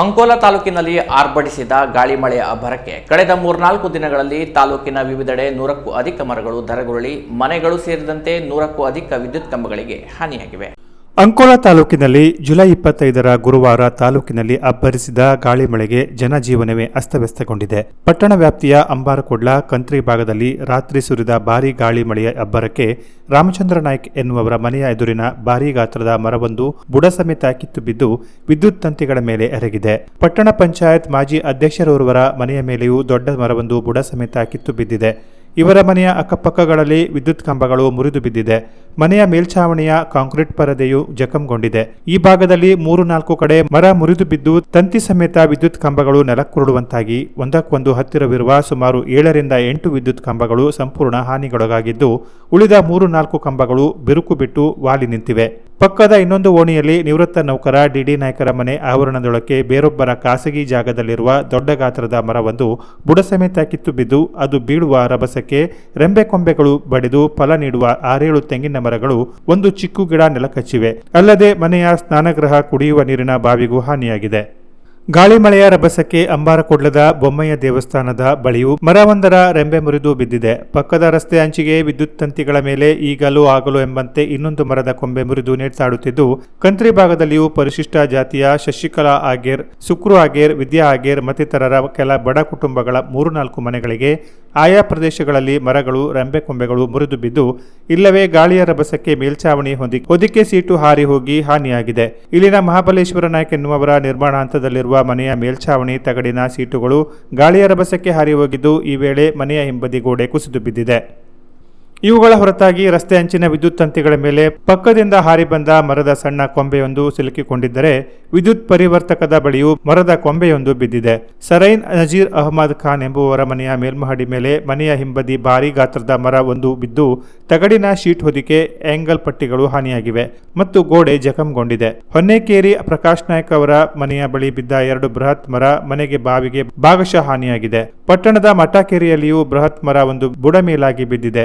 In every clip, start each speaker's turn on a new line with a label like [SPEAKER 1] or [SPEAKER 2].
[SPEAKER 1] ಅಂಕೋಲಾ ತಾಲೂಕಿನಲ್ಲಿ ಆರ್ಭಟಿಸಿದ ಗಾಳಿ ಮಳೆಯ ಅಬ್ಬರಕ್ಕೆ ಕಳೆದ ಮೂರ್ನಾಲ್ಕು ದಿನಗಳಲ್ಲಿ ತಾಲೂಕಿನ ವಿವಿಧೆಡೆ ನೂರಕ್ಕೂ ಅಧಿಕ ಮರಗಳು ಧರಗುರುಳಿ, ಮನೆಗಳು ಸೇರಿದಂತೆ ನೂರಕ್ಕೂ ಅಧಿಕ ವಿದ್ಯುತ್ ಕಂಬಗಳಿಗೆ ಹಾನಿಯಾಗಿವೆ.
[SPEAKER 2] ಅಂಕೋಲಾ ತಾಲೂಕಿನಲ್ಲಿ ಜುಲೈ ಇಪ್ಪತ್ತೈದರ ಗುರುವಾರ ತಾಲೂಕಿನಲ್ಲಿ ಅಬ್ಬರಿಸಿದ ಗಾಳಿ ಮಳೆಗೆ ಜನಜೀವನವೇ ಅಸ್ತವ್ಯಸ್ತಗೊಂಡಿದೆ. ಪಟ್ಟಣ ವ್ಯಾಪ್ತಿಯ ಅಂಬಾರಕೊಡ್ಲ ಕಂತ್ರಿ ಭಾಗದಲ್ಲಿ ರಾತ್ರಿ ಸುರಿದ ಭಾರೀ ಗಾಳಿ ಮಳೆಯ ಅಬ್ಬರಕ್ಕೆ ರಾಮಚಂದ್ರ ನಾಯ್ಕ್ ಎನ್ನುವವರ ಮನೆಯ ಎದುರಿನ ಭಾರೀ ಗಾತ್ರದ ಮರವೊಂದು ಬುಡ ಸಮೇತ ಕಿತ್ತು ಬಿದ್ದು ವಿದ್ಯುತ್ ತಂತಿಗಳ ಮೇಲೆ ಎರಗಿದೆ. ಪಟ್ಟಣ ಪಂಚಾಯತ್ ಮಾಜಿ ಅಧ್ಯಕ್ಷರವರ ಮನೆಯ ಮೇಲೆಯೂ ದೊಡ್ಡ ಮರವೊಂದು ಬುಡ ಸಮೇತ ಕಿತ್ತು ಬಿದ್ದಿದೆ. ಇವರ ಮನೆಯ ಅಕ್ಕಪಕ್ಕಗಳಲ್ಲಿ ವಿದ್ಯುತ್ ಕಂಬಗಳು ಮುರಿದು ಬಿದ್ದಿದೆ. ಮನೆಯ ಮೇಲ್ಛಾವಣಿಯ ಕಾಂಕ್ರೀಟ್ ಪರದೆಯು ಜಖಂಗೊಂಡಿದೆ. ಈ ಭಾಗದಲ್ಲಿ ಮೂರು ನಾಲ್ಕು ಕಡೆ ಮರ ಮುರಿದು ಬಿದ್ದು ತಂತಿ ಸಮೇತ ವಿದ್ಯುತ್ ಕಂಬಗಳು ನೆಲಕ್ಕುರುಳುವಂತಾಗಿ ಒಂದಕ್ಕೊಂದು ಹತ್ತಿರವಿರುವ ಸುಮಾರು ಏಳರಿಂದ ಎಂಟು ವಿದ್ಯುತ್ ಕಂಬಗಳು ಸಂಪೂರ್ಣ ಹಾನಿಗೊಳಗಾಗಿದ್ದು, ಉಳಿದ ಮೂರು ನಾಲ್ಕು ಕಂಬಗಳು ಬಿರುಕು ಬಿಟ್ಟು ವಾಲಿ ನಿಂತಿವೆ. ಪಕ್ಕದ ಇನ್ನೊಂದು ಓಣಿಯಲ್ಲಿ ನಿವೃತ್ತ ನೌಕರ ಡಿಡಿ ನಾಯಕರ ಮನೆ ಆವರಣದೊಳಕ್ಕೆ ಬೇರೊಬ್ಬರ ಖಾಸಗಿ ಜಾಗದಲ್ಲಿರುವ ದೊಡ್ಡ ಗಾತ್ರದ ಮರವೊಂದು ಬುಡಸಮೇತ ಕಿತ್ತು ಬಿದ್ದು ಅದು ಬೀಳುವ ರಭಸಕ್ಕೆ ರೆಂಬೆ ಕೊಂಬೆಗಳು ಬಡಿದು ಫಲ ನೀಡುವ ಆರೇಳು ತೆಂಗಿನ ಮರಗಳು ಒಂದು ಚಿಕ್ಕು ಗಿಡ ನೆಲಕಚ್ಚಿವೆ. ಅಲ್ಲದೆ ಮನೆಯ ಸ್ನಾನಗೃಹ ಕುಡಿಯುವ ನೀರಿನ ಬಾವಿಗೂ ಹಾನಿಯಾಗಿದೆ. ಗಾಳಿ ಮಳೆಯ ರಭಸಕ್ಕೆ ಅಂಬಾರಕೊಡ್ಲದ ಬೊಮ್ಮಯ್ಯ ದೇವಸ್ಥಾನದ ಬಳಿಯೂ ಮರವೊಂದರ ರೆಂಬೆ ಮುರಿದು ಬಿದ್ದಿದೆ. ಪಕ್ಕದ ರಸ್ತೆ ಅಂಚಿಗೆ ವಿದ್ಯುತ್ ತಂತಿಗಳ ಮೇಲೆ ಈಗಲೂ ಆಗಲು ಎಂಬಂತೆ ಇನ್ನೊಂದು ಮರದ ಕೊಂಬೆ ಮುರಿದು ನೇತಾಡುತ್ತಿದ್ದು, ಕಂತ್ರಿ ಭಾಗದಲ್ಲಿಯೂ ಪರಿಶಿಷ್ಟ ಜಾತಿಯ ಶಶಿಕಲಾ ಆಗೇರ್, ಸುಕ್ರು ಆಗೇರ್, ವಿದ್ಯಾ ಆಗೇರ್ ಮತ್ತಿತರರ ಕೆಲ ಬಡ ಕುಟುಂಬಗಳ ಮೂರು ನಾಲ್ಕು ಮನೆಗಳಿಗೆ ಆಯಾ ಪ್ರದೇಶಗಳಲ್ಲಿ ಮರಗಳು, ರಂಬೆ ಕೊಂಬೆಗಳು ಮುರಿದು ಬಿದ್ದು, ಇಲ್ಲವೇ ಗಾಳಿಯ ರಭಸಕ್ಕೆ ಮೇಲ್ಛಾವಣಿ ಹೊಂದಿ ಹೊದಿಕೆ ಸೀಟು ಹಾರಿ ಹೋಗಿ ಹಾನಿಯಾಗಿದೆ. ಇಲ್ಲಿನ ಮಹಾಬಲೇಶ್ವರ ನಾಯ್ಕ ಎನ್ನುವವರ ನಿರ್ಮಾಣ ಹಂತದಲ್ಲಿರುವ ಮನೆಯ ಮೇಲ್ಛಾವಣಿ ತಗಡಿನ ಸೀಟುಗಳು ಗಾಳಿಯ ರಭಸಕ್ಕೆ ಹಾರಿ ಹೋಗಿದ್ದು, ಈ ವೇಳೆ ಮನೆಯ ಹಿಂಬದಿ ಗೋಡೆ ಕುಸಿದು ಬಿದ್ದಿದೆ. ಇವುಗಳ ಹೊರತಾಗಿ ರಸ್ತೆ ಅಂಚಿನ ವಿದ್ಯುತ್ ತಂತಿಗಳ ಮೇಲೆ ಪಕ್ಕದಿಂದ ಹಾರಿ ಬಂದ ಮರದ ಸಣ್ಣ ಕೊಂಬೆಯೊಂದು ಸಿಲುಕಿಕೊಂಡಿದ್ದರೆ ವಿದ್ಯುತ್ ಪರಿವರ್ತಕದ ಬಳಿಯೂ ಮರದ ಕೊಂಬೆಯೊಂದು ಬಿದ್ದಿದೆ. ಸರೈನ್ ನಜೀರ್ ಅಹಮದ್ ಖಾನ್ ಎಂಬುವರ ಮನೆಯ ಮೇಲ್ಮಹಡಿ ಮೇಲೆ ಮನೆಯ ಹಿಂಬದಿ ಭಾರಿ ಗಾತ್ರದ ಮರ ಒಂದು ಬಿದ್ದು ತಗಡಿನ ಶೀಟ್ ಹೊದಿಕೆ, ಆಂಗಲ್ ಪಟ್ಟಿಗಳು ಹಾನಿಯಾಗಿವೆ ಮತ್ತು ಗೋಡೆ ಜಖಂಗೊಂಡಿದೆ. ಹೊನ್ನೇಕೇರಿ ಪ್ರಕಾಶ್ ನಾಯ್ಕ ಅವರ ಮನೆಯ ಬಳಿ ಬಿದ್ದ ಎರಡು ಬೃಹತ್ ಮರ ಮನೆಗೆ ಬಾವಿಗೆ ಭಾಗಶಃ ಹಾನಿಯಾಗಿದೆ. ಪಟ್ಟಣದ ಮಠಕೇರಿಯಲ್ಲಿಯೂ ಬೃಹತ್ ಮರ ಒಂದು ಬುಡಮೇಲಾಗಿ ಬಿದ್ದಿದೆ ಬಿದ್ದಿದೆ.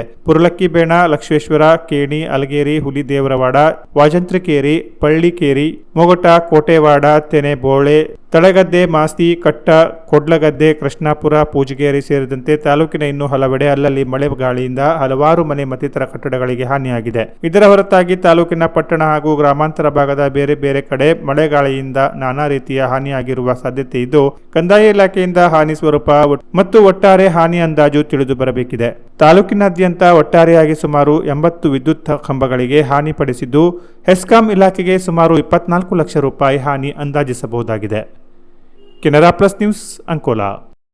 [SPEAKER 2] ಪುರಲಕ್ಕಿಬೇಣ ಲಕ್ಷ್ಮೇಶ್ವರ ಕೇಣಿ ಅಲಗೇರಿ ಹುಲಿದೇವರವಾಡ ವಾಜಂತ್ರಿಕೇರಿ ಪಳ್ಳಿಕೇರಿ ಮೊಗಟ ಕೋಟೆವಾಡ ತೆನೆ ಬೋಳೆ ತಳಗದ್ದೆ, ಮಾಸ್ತಿ, ಕಟ್ಟ, ಕೊಡ್ಲಗದ್ದೆ, ಕೃಷ್ಣಾಪುರ, ಪೂಜಗೇರಿ ಸೇರಿದಂತೆ ತಾಲೂಕಿನ ಇನ್ನೂ ಹಲವೆಡೆ ಅಲ್ಲಲ್ಲಿ ಮಳೆ ಗಾಳಿಯಿಂದ ಹಲವಾರು ಮನೆ ಮತ್ತಿತರ ಕಟ್ಟಡಗಳಿಗೆ ಹಾನಿಯಾಗಿದೆ. ಇದರ ಹೊರತಾಗಿ ತಾಲೂಕಿನ ಪಟ್ಟಣ ಹಾಗೂ ಗ್ರಾಮಾಂತರ ಭಾಗದ ಬೇರೆ ಬೇರೆ ಕಡೆ ಮಳೆಗಾಳಿಯಿಂದ ನಾನಾ ರೀತಿಯ ಹಾನಿಯಾಗಿರುವ ಸಾಧ್ಯತೆ ಇದ್ದು, ಕಂದಾಯ ಇಲಾಖೆಯಿಂದ ಹಾನಿ ಸ್ವರೂಪ ಮತ್ತು ಒಟ್ಟಾರೆ ಹಾನಿ ಅಂದಾಜು ತಿಳಿದು ಬರಬೇಕಿದೆ. ತಾಲೂಕಿನಾದ್ಯಂತ ಒಟ್ಟಾರೆಯಾಗಿ ಸುಮಾರು ಎಂಬತ್ತು ವಿದ್ಯುತ್ ಕಂಬಗಳಿಗೆ ಹಾನಿ ಪಡಿಸಿದ್ದು ಹೆಸ್ಕಾಂ ಇಲಾಖೆಗೆ ಸುಮಾರು ಇಪ್ಪತ್ನಾಲ್ಕು ಲಕ್ಷ ರೂಪಾಯಿ ಹಾನಿ ಅಂದಾಜಿಸಬಹುದಾಗಿದೆ. Canara Plus News, Ancola.